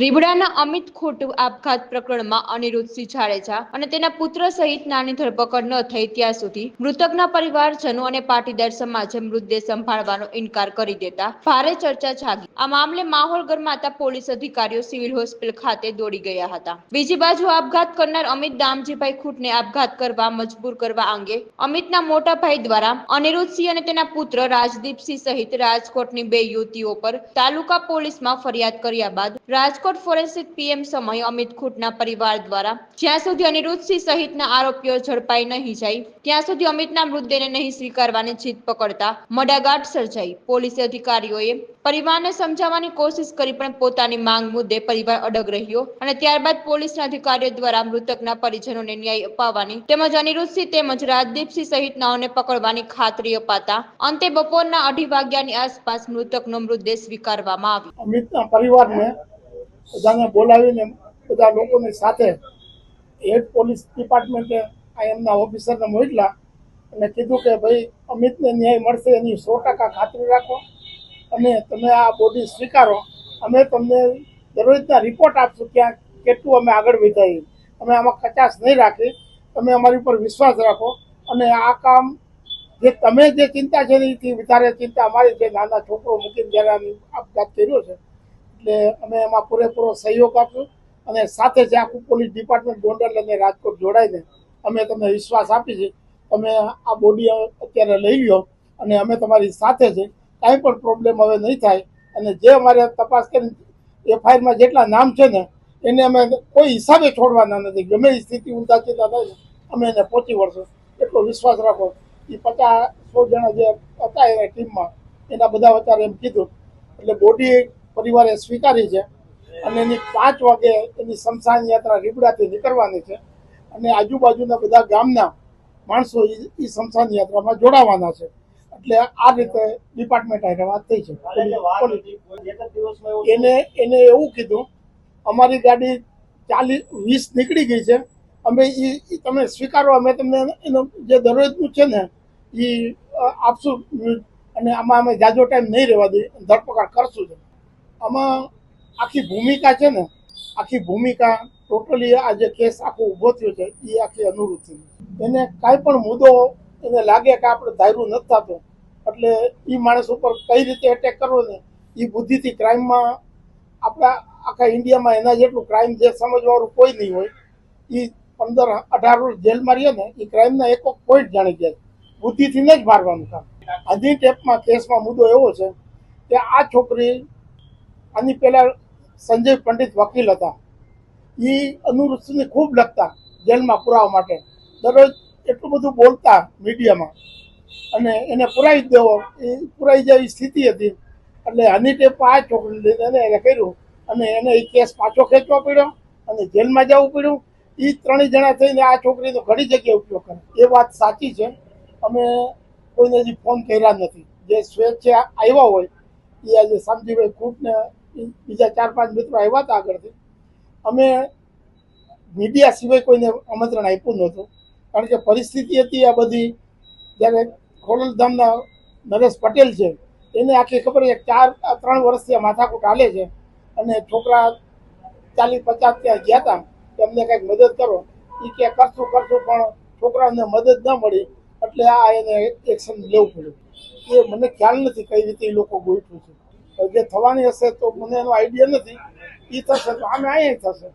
રીબડાના અમિત ખોટું આપઘાત પ્રકરણમાં અનિરુદ્ધસિંહ જાડેજા અને તેના પુત્ર સહિત નાની ધરપકડ ન થઈ ત્યાં સુધી મૃતકના પરિવારજનો અને પાટીદાર સમાજે મૃતદેહ સંભાળવાનો ઇનકાર કરી દેતા ભારે ચર્ચા જાગી. આ મામલે માહોલ ગરમાતા પોલીસ અધિકારીઓ સિવિલ હોસ્પિટલ ખાતે દોડી ગયા હતા. બીજી બાજુ આપઘાત કરનાર અમિત દામજીભાઈ ખૂટને આપઘાત કરવા મજબૂર કરવા અંગે અમિતના મોટા ભાઈ દ્વારા અનિરુદ્ધસિંહ અને તેના પુત્ર રાજદીપસિંહ સહિત રાજકોટની બે યુવતીઓ પર તાલુકા પોલીસમાં ફરિયાદ કર્યા બાદ રાજકોટ ફોરેન્સિક પીએમ સમય અમિત ખૂટના પરિવાર દ્વારા. જ્યાં સુધી અનિરુદ્ધસિંહ સહિતના આરોપીઓ ઝડપાઈ નહીં જાય, ત્યાં સુધી અમિતના મૃતદેહને નહીં સ્વીકારવાની જીત પકડતા મડાગાંઠ સર્જાઈ. પોલીસ અધિકારીઓએ પરિવારને સમજાવવાની કોશિશ કરી પણ પોતાની માંગ મુદ્દે પરિવાર અડગ રહ્યો અને ત્યારબાદ પોલીસના અધિકારીઓ દ્વારા મૃતકના પરિજનોને ન્યાય અપાવવાની તેમજ અનિરુદ્ધસિંહ તેમજ રાજદીપસિંહ સહિતનાઓને પકડવાની ખાતરી અપાતા અંતે બપોરના અઢી વાગ્યાની આસપાસ મૃતકનો મૃતદેહ સ્વીકારવામાં આવ્યો. અમિતના પરિવારને બધાને બોલાવીને બધા લોકોની સાથે હેડ પોલીસ ડિપાર્ટમેન્ટે આ એમના ઓફિસરને મોકલા અને કીધું કે ભાઈ, અમિતને ન્યાય મળશે, એની સો ટકા ખાતરી રાખો અને તમે આ બોડી સ્વીકારો. અમે તમને દરરોજના રિપોર્ટ આપશું ક્યાં, કેટલું અમે આગળ વધારીએ અમે આમાં કચાશ નહીં રાખી. તમે અમારી ઉપર વિશ્વાસ રાખો અને આ કામ જે તમે જે ચિંતા છે એથી વધારે ચિંતા અમારી છે. નાના છોકરો મૂકીને જ્યારે આપઘાત કર્યો છે એટલે અમે એમાં પૂરેપૂરો સહયોગ આપશું અને સાથે જ આખું પોલીસ ડિપાર્ટમેન્ટ ગોંડલ અને રાજકોટ જોડાઈને અમે તમને વિશ્વાસ આપી તમે આ બોડી અત્યારે લઈ લો અને અમે તમારી સાથે છે. કાંઈ પણ પ્રોબ્લેમ હવે નહીં થાય. અને જે અમારે તપાસ કરી એફઆઈઆરમાં જેટલા નામ છે ને, એને અમે કોઈ હિસાબે છોડવાના નથી. ગમે એ સ્થિતિ ઊંધા ચિંતા થાય અમે એને પહોંચી વળશું. એટલો વિશ્વાસ રાખો. એ પચાસ સો જણા જે હતા એ ટીમમાં એના બધા અત્યારે એમ કીધું. એટલે બોડી પરિવારે સ્વીકારી છે અને એની પાંચ વાગે એની શમશાન યાત્રા રીબડાથી નીકળવાની છે અને આજુબાજુના બધા ગામના માણસો એ શમશાન યાત્રામાં જોડાવાના છે. એટલે આ રીતે ડિપાર્ટમેન્ટ હારે વાત થઈ છે. એને એને એવું કીધું અમારી ગાડી ચાલીસ વીસ નીકળી ગઈ છે. અમે એ તમે સ્વીકારો અમે તમને એનો જે દરરોજનું છે ને એ આપશું. અને આમાં અમે જાજો ટાઈમ નહીં રહેવા દઈએ. ધરપકડ કરશું જ. આમાં આખી ભૂમિકા છે ને, આખી ભૂમિકા ટોટલી આ જે કેસ આખો ઊભો થયો છે એ આખી અનુરૂપથી એને કાંઈ પણ મુદ્દો એને લાગે કે આપણે ધાર્યું નથી થતું, એટલે એ માણસ ઉપર કઈ રીતે એટેક કરવો ને એ બુદ્ધિથી ક્રાઇમમાં આપણા આખા ઇન્ડિયામાં એના જેટલું ક્રાઇમ જે સમજવાળું કોઈ નહીં હોય એ પંદર અઢાર વર્ષ જેલમાં રહીએ ને એ ક્રાઇમના એક પોઈન્ટ જાણી ગયા બુદ્ધિથી જ મારવાનું કામ. આધી ટેપમાં કેસમાં મુદ્દો એવો છે કે આ છોકરી આની પહેલા સંજય પંડિત વકીલ હતા. એ અનુરૂષને ખૂબ લખતા જેલમાં પુરાવા માટે. દરરોજ એટલું બધું બોલતા મીડિયામાં. અને એને પુરાવી દેવો. એ પુરાઈ જાય સ્થિતિ હતી. એટલે હની ટેપમાં આ છોકરી લીધે એને કર્યું. અને એને એ કેસ પાછો ખેંચવો પડ્યો અને જેલમાં જવું પડ્યું. એ ત્રણેય જણા થઈને આ છોકરીનો ઘણી જગ્યાએ ઉપયોગ કરે. એ વાત સાચી છે. અમે કોઈને હજી ફોન કર્યા નથી. જે સ્વેચ્છા આવ્યા હોય, એ આજે સમજીભાઈ ખૂટને બીજા ચાર પાંચ મિત્રો આવ્યા હતા આગળથી. અમે મીડિયા સિવાય કોઈને આમંત્રણ આપ્યું નહોતું. કારણ કે પરિસ્થિતિ હતી આ બધી. જ્યારે ખોડલધામના નરેશ પટેલ છે, એને આખી ખબર છે ચાર ત્રણ વર્ષથી આ માથાકૂટ હાલે છે. અને છોકરા ચાલીસ પચાસ ત્યાં ગયા હતા. કે અમને કંઈક મદદ કરો. એ કે કરશું કરશું, પણ છોકરાઓને મદદ ન મળી. એટલે આ એને એક્શન લેવું પડ્યું. એ મને ખ્યાલ નથી કઈ રીતે એ લોકો ગોઠવું છે. જે થવાની હશે તો મને એનો આઈડિયા નથી. એ થશે તો આમે અહીંયા થશે.